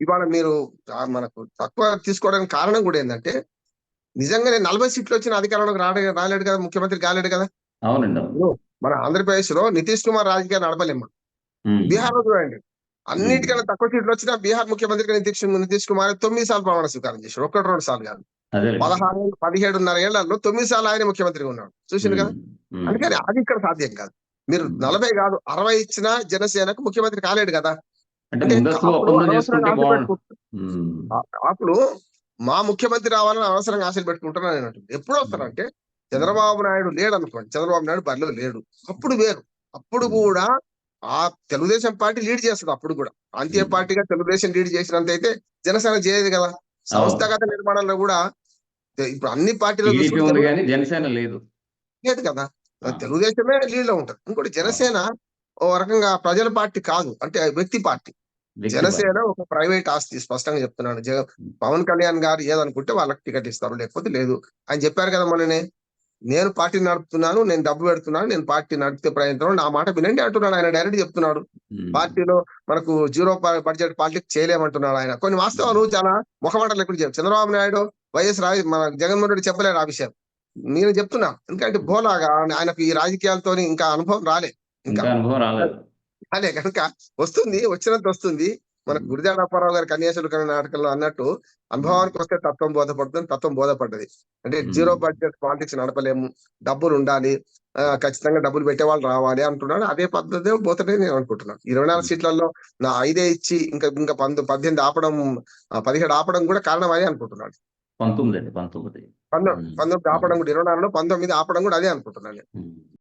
ఇవాళ మీరు మనకు తక్కువ తీసుకోవడానికి కారణం కూడా ఏంటంటే నిజంగానే నలభై సీట్లు వచ్చిన అధికారంలోకి రాడే రాలేడు కదా ముఖ్యమంత్రి కాలేడు కదా? అవునండి అవును. మన ఆంధ్రప్రదేశ్లో నితీష్ కుమార్ రాజకీయాలు నడపలేము. బీహార్లో చూడండి అన్నిటికన్నా తక్కువ సీట్లు వచ్చినా బీహార్ ముఖ్యమంత్రిగా నితీష్ నితీష్ కుమార్ తొమ్మిది సార్లు ప్రమాణ స్వీకారం చేశారు. ఒకటి రెండు సార్లు కాదు. పదహారు పదిహేడున్నర ఏళ్ళలో తొమ్మిది సార్లు ఆయన ముఖ్యమంత్రిగా ఉన్నాడు. చూసింది కదా? అందుకని అది ఇక్కడ సాధ్యం కాదు. మీరు. నలభై కాదు అరవై ఇచ్చినా జనసేనకు ముఖ్యమంత్రి కాలేడు కదా? అంటే ముందస్తు ఒప్పందం చేసుకుంటే కాపులు మా ముఖ్యమంత్రి రావాలని అవసరంగా ఆశలు పెట్టుకుంటున్నాను నేను ఎప్పుడు వస్తారంటే చంద్రబాబు నాయుడు లేడు అనుకోండి చంద్రబాబు నాయుడు బరిలో లేడు. అప్పుడు వేరు. అప్పుడు కూడా ఆ తెలుగుదేశం పార్టీ లీడ్ చేస్తుంది అప్పుడు కూడా. అంత్య ఉమ్. పార్టీగా తెలుగుదేశం లీడ్ చేసినంత అయితే జనసేన చేయదు కదా. సంస్థాగత నిర్మాణంలో కూడా ఇప్పుడు అన్ని పార్టీలు జనసేన లేదు. లేదు కదా. తెలుగుదేశమే లీడ్లో ఉంటుంది. ఇంకోటి జనసేన ఓ రకంగా ప్రజల పార్టీ కాదు. అంటే వ్యక్తి పార్టీ. జనసేన ఒక ప్రైవేట్ ఆస్తి స్పష్టంగా చెప్తున్నాను. జగ పవన్ కళ్యాణ్ గారు ఏదనుకుంటే వాళ్ళకి టికెట్ ఇస్తారు లేకపోతే లేదు. ఆయన చెప్పారు కదా మొన్ననే నేను పార్టీ నడుపుతున్నాను నేను డబ్బు పెడుతున్నాను నేను పార్టీ నడిపే ప్రయత్నం నా మాట వినండి అంటున్నాడు ఆయన డైరెక్ట్ చెప్తున్నాడు. ఉమ్. పార్టీలో మనకు జీరో బడ్జెట్ పాలిటిక్స్ చేయలేమంటున్నాడు ఆయన. కొన్ని వాస్తవాలు చాలా ముఖమాటలు ఎక్కడ చెప్పు చంద్రబాబు నాయుడు వైఎస్ రాజ మన జగన్మోహన్ రెడ్డి చెప్పలేరు ఆ విషయం. నేను చెప్తున్నా. ఎందుకంటే భోలాగా ఆయనకు ఈ రాజకీయాలతో ఇంకా అనుభవం రాలే. ఇంకా ఇంకా అనుభవం రాలేదు. అదే కనుక వస్తుంది వచ్చినంత వస్తుంది. మన. గురిజాడ అప్పారావు గారి కన్యాసులు కన్నా నాటకంలో అన్నట్టు అనుభవానికి వస్తే తత్వం బోధపడుతుంది తత్వం బోధపడ్డది. అంటే. జీరో బడ్జెట్ పాలిటిక్స్ నడపలేము డబ్బులు ఉండాలి ఖచ్చితంగా డబ్బులు పెట్టే వాళ్ళు రావాలి అంటున్నాడు. అదే పద్ధతి పోతుంటే నేను అనుకుంటున్నాను. ఇరవై నాలుగు. సీట్లలో నా ఐదే ఇచ్చి ఇంకా ఇంకా పంతొ పద్దెనిమిది ఆపడం పదిహేడు ఆపడం కూడా కారణం అదే అనుకుంటున్నాడు. పంతొమ్మిది అండి పంతొమ్మిది. పంతొమ్మిది ఆపడం కూడా ఇరవై నాలుగులో పంతొమ్మిది ఆపడం కూడా అదే అనుకుంటున్నాను.